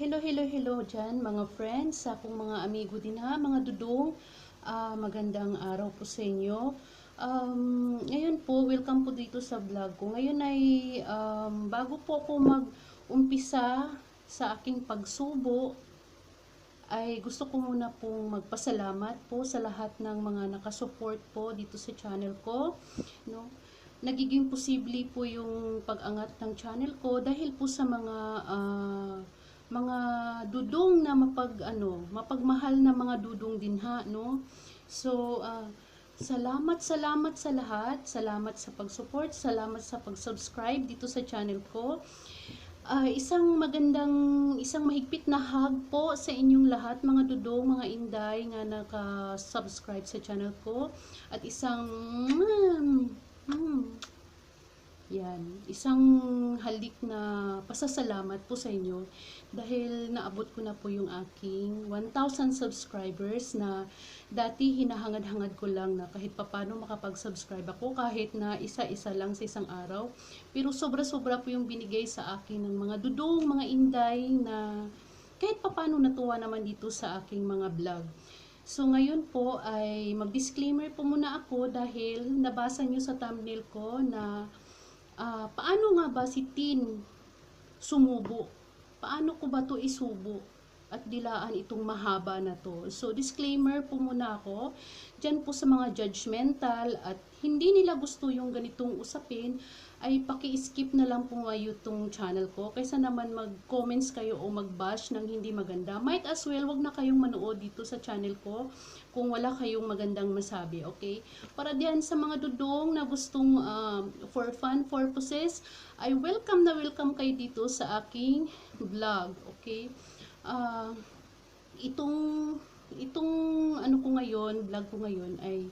Hello, hello, hello dyan mga friends, sa akong mga amigo din ha, mga dudong. Ah, magandang araw po sa inyo. Um, ngayon po, welcome po dito sa vlog ko. Ngayon ay um, bago po ako mag-umpisa sa aking pagsubo, ay gusto ko muna pong magpasalamat po sa lahat ng mga nakasupport po dito sa channel ko. No? Nagiging posible po yung pag-angat ng channel ko dahil po sa mga ah, mga dudong na mapag ano, mapagmahal na mga dudong din ha, no? So, ah, salamat, salamat sa lahat. Salamat sa pag-support, salamat sa pag-subscribe dito sa channel ko. Ah, isang magandang, isang mahigpit na hug po sa inyong lahat, mga dudong, mga inday nga naka-subscribe sa channel ko. At isang, mm, mm, yan, isang halik na pasasalamat po sa inyo dahil naabot ko na po yung aking 1,000 subscribers na dati hinahangad-hangad ko lang na kahit papano makapag-subscribe ako kahit na isa-isa lang sa isang araw. Pero sobra-sobra po yung binigay sa akin ng mga dudong, mga inday na kahit papano natuwa naman dito sa aking mga vlog. So ngayon po ay mag-disclaimer po muna ako dahil nabasa nyo sa thumbnail ko na ah, paano nga ba si Tin sumubo? Paano ko ba to isubo? At dilaan itong mahaba na to. So, disclaimer po muna ako. Diyan po sa mga judgmental at hindi nila gusto yung ganitong usapin, ay paki-skip na lang po ngayon itong channel ko. Kaysa naman mag-comments kayo o mag-bash ng hindi maganda. Might as well, wag na kayong manood dito sa channel ko kung wala kayong magandang masabi, okay? Para diyan sa mga dudong na gustong um, for fun purposes, ay welcome na welcome kayo dito sa aking vlog, okay? Ah, itong itong ano ko ngayon, vlog ko ngayon ay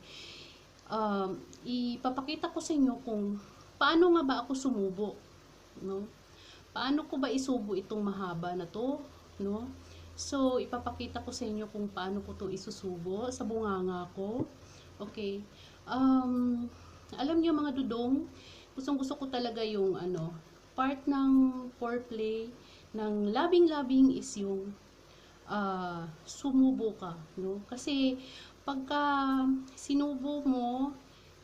um, ipapakita ko sa inyo kung paano nga ba ako sumubo, no? Paano ko ba isubo itong mahaba na to, no? So, ipapakita ko sa inyo kung paano ko to isusubo sa bunganga ko. Okay. Um, alam niyo mga dudong, gustong gusto ko talaga yung ano, part ng foreplay ng labing-labing is yung ah, sumubo ka, no? Kasi pagka sinubo mo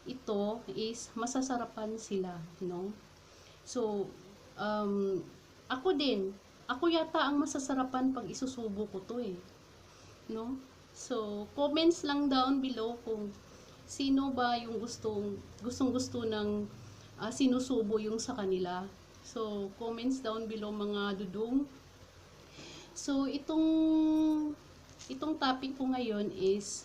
ito is masasarapan sila, no? So, um, ako din, ako yata ang masasarapan pag isusubo ko to eh. No? So, comments lang down below kung sino ba yung gustong gustong gusto ng ah, sinusubo yung sa kanila. So, comments down below mga dudong. So, itong itong topic ko ngayon is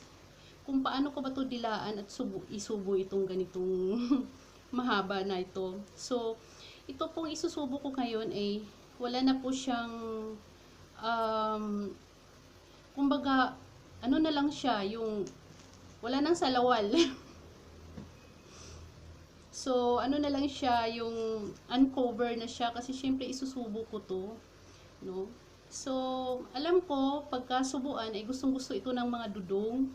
kung paano ko ba to dilaan at subo, isubo itong ganitong mahaba na ito. So, ito pong isusubo ko ngayon ay wala na po siyang um, kumbaga ano na lang siya yung wala nang salawal. so, ano na lang siya yung uncover na siya kasi syempre isusubo ko to, no? So, alam ko pagka subuan ay gustong-gusto ito ng mga dudong,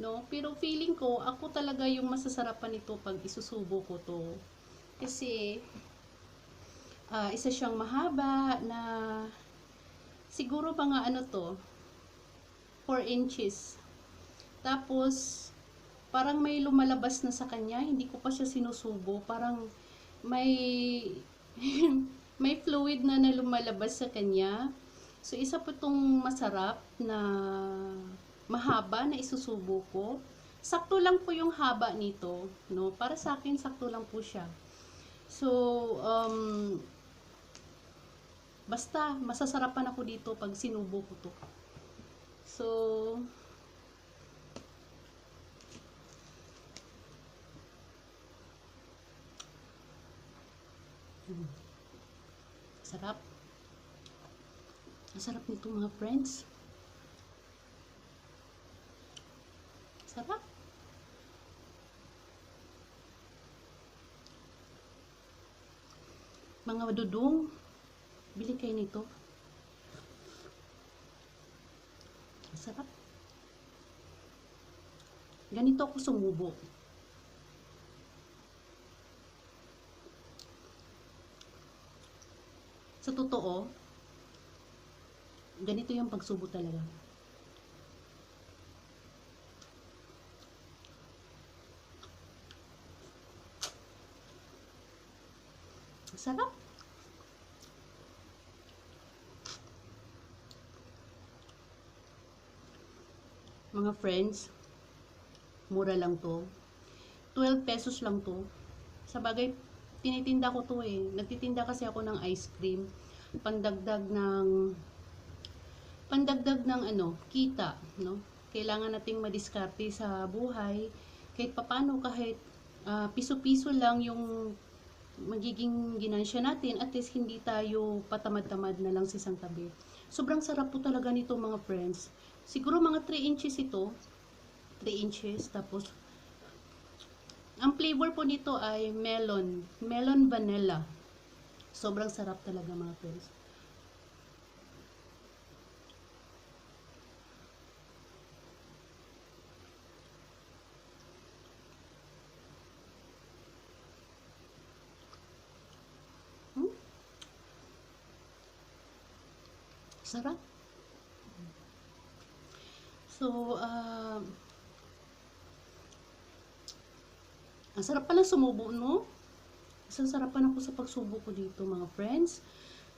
no? Pero feeling ko ako talaga yung masasarapan nito pag isusubo ko to. Kasi ah, isa siyang mahaba na siguro mga ano to 4 inches tapos parang may lumalabas na sa kanya hindi ko pa siya sinusubo. Parang may may fluid na na lumalabas sa kanya. So isa po itong masarap na mahaba na isusubo ko. Sakto lang po yung haba nito no? Para sa akin sakto lang po siya. So um, Basta, masasarapan ako dito pag sinubo ko to. So, sarap. Masarap nito mga friends. Sarap. Mga dudong, Bili kayo nito. Sarap. Ganito ako sumubo. Sa totoo, ganito yung pagsubo talaga. Sarap. Mga friends, mura lang to. 12 pesos lang to. Sa bagay, tinitinda ko to eh. Nagtitinda kasi ako ng ice cream. Pandagdag ng pandagdag ng ano, kita, no? Kailangan nating madiskarte sa buhay. Kahit papano, kahit ah, piso-piso lang yung magiging ginansya natin, at least hindi tayo patamad-tamad na lang sa isang tabi. Sobrang sarap po talaga nito mga friends. Siguro mga 3 inches ito. 3 inches. Tapos, ang flavor po nito ay melon. Melon vanilla. Sobrang sarap talaga mga friends. Hmm? Sarap. So, ah, ang sarap pala sumubo, no? Isang sarapan ako sa pagsubo ko dito, mga friends.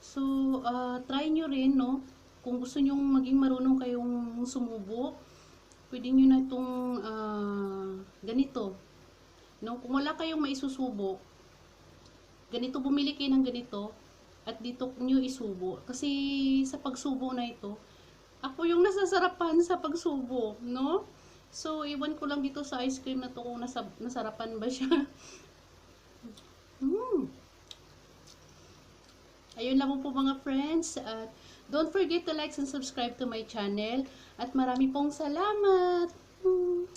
So, ah, try nyo rin, no? Kung gusto nyo maging marunong kayong sumubo, pwede nyo na itong ah, ganito. No? Kung wala kayong maisusubo, ganito bumili kayo ng ganito at dito nyo isubo. Kasi sa pagsubo na ito, ako yung nasasarapan sa pagsubo, no? So, iwan ko lang dito sa ice cream na to kung nasa, nasarapan ba siya. Hmm. Ayun lang po mga friends. At don't forget to like and subscribe to my channel. At marami pong salamat. Hmm.